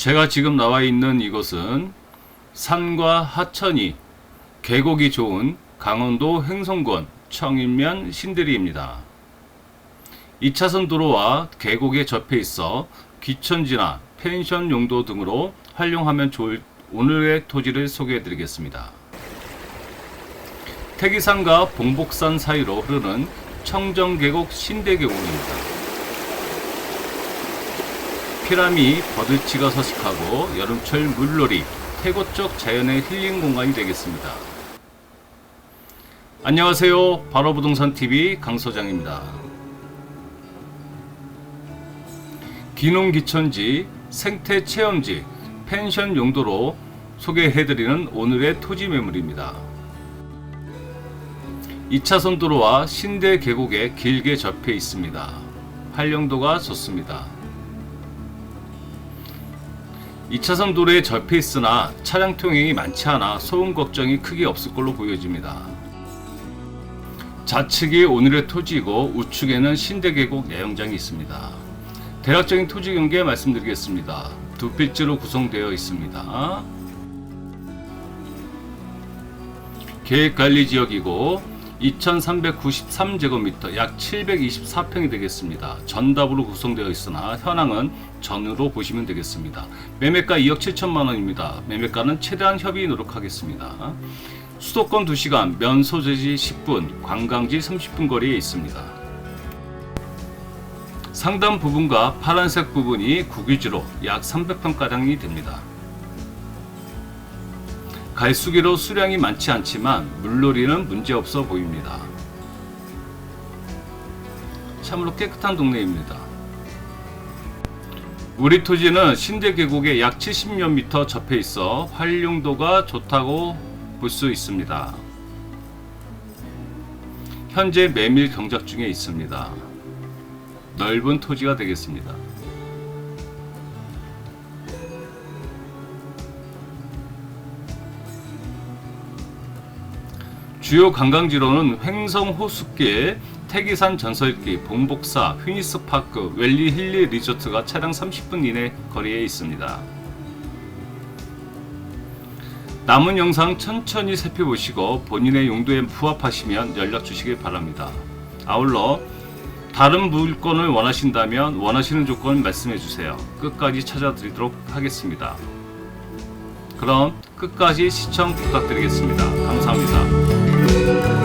제가 지금 나와 있는 이곳은 산과 하천이 계곡이 좋은 강원도 횡성군 청인면 신대리입니다. 2차선 도로와 계곡에 접해 있어 귀천지나 펜션 용도 등으로 활용하면 좋을 오늘의 토지를 소개해 드리겠습니다. 태기산과 봉복산 사이로 흐르는 청정계곡 신대계곡입니다. 피라미, 버들치가 서식하고 여름철 물놀이, 태고 쪽 자연의 힐링 공간이 되겠습니다. 안녕하세요. 바로부동산TV 강소장입니다. 기농기천지, 생태체험지, 펜션 용도로 소개해드리는 오늘의 토지 매물입니다. 2차선 도로와 신대 계곡에 길게 접해 있습니다. 활용도가 좋습니다. 2차선 도로에 접해 있으나 차량 통행이 많지 않아 소음 걱정이 크게 없을 걸로 보여집니다. 좌측이 오늘의 토지이고 우측에는 신대계곡 야영장이 있습니다. 대략적인 토지 경계 말씀드리겠습니다. 두 필지로 구성되어 있습니다. 계획관리지역이고 2393제곱미터 약 724평이 되겠습니다. 전답으로 구성되어 있으나 현황은 전으로 보시면 되겠습니다. 매매가 2억 7천만 원입니다. 매매가는 최대한 협의 노력하겠습니다. 수도권 2시간, 면소재지 10분, 관광지 30분 거리에 있습니다. 상단 부분과 파란색 부분이 국유지로 약 300평가량이 됩니다. 갈수기로 수량이 많지 않지만 물놀이는 문제없어 보입니다. 참으로 깨끗한 동네입니다. 우리 토지는 신대 계곡에 약 70여 미터 접해 있어 활용도가 좋다고 볼 수 있습니다. 현재 매밀 경작 중에 있습니다. 넓은 토지가 되겠습니다. 주요 관광지로는 횡성 호숫길, 태기산 전설길, 봉복사, 휘니스파크, 웰리 힐리 리조트가 차량 30분 이내 거리에 있습니다. 남은 영상 천천히 살펴보시고 본인의 용도에 부합하시면 연락 주시길 바랍니다. 아울러 다른 물건을 원하신다면 원하시는 조건 말씀해 주세요. 끝까지 찾아드리도록 하겠습니다. 그럼 끝까지 시청 부탁드리겠습니다. 감사합니다.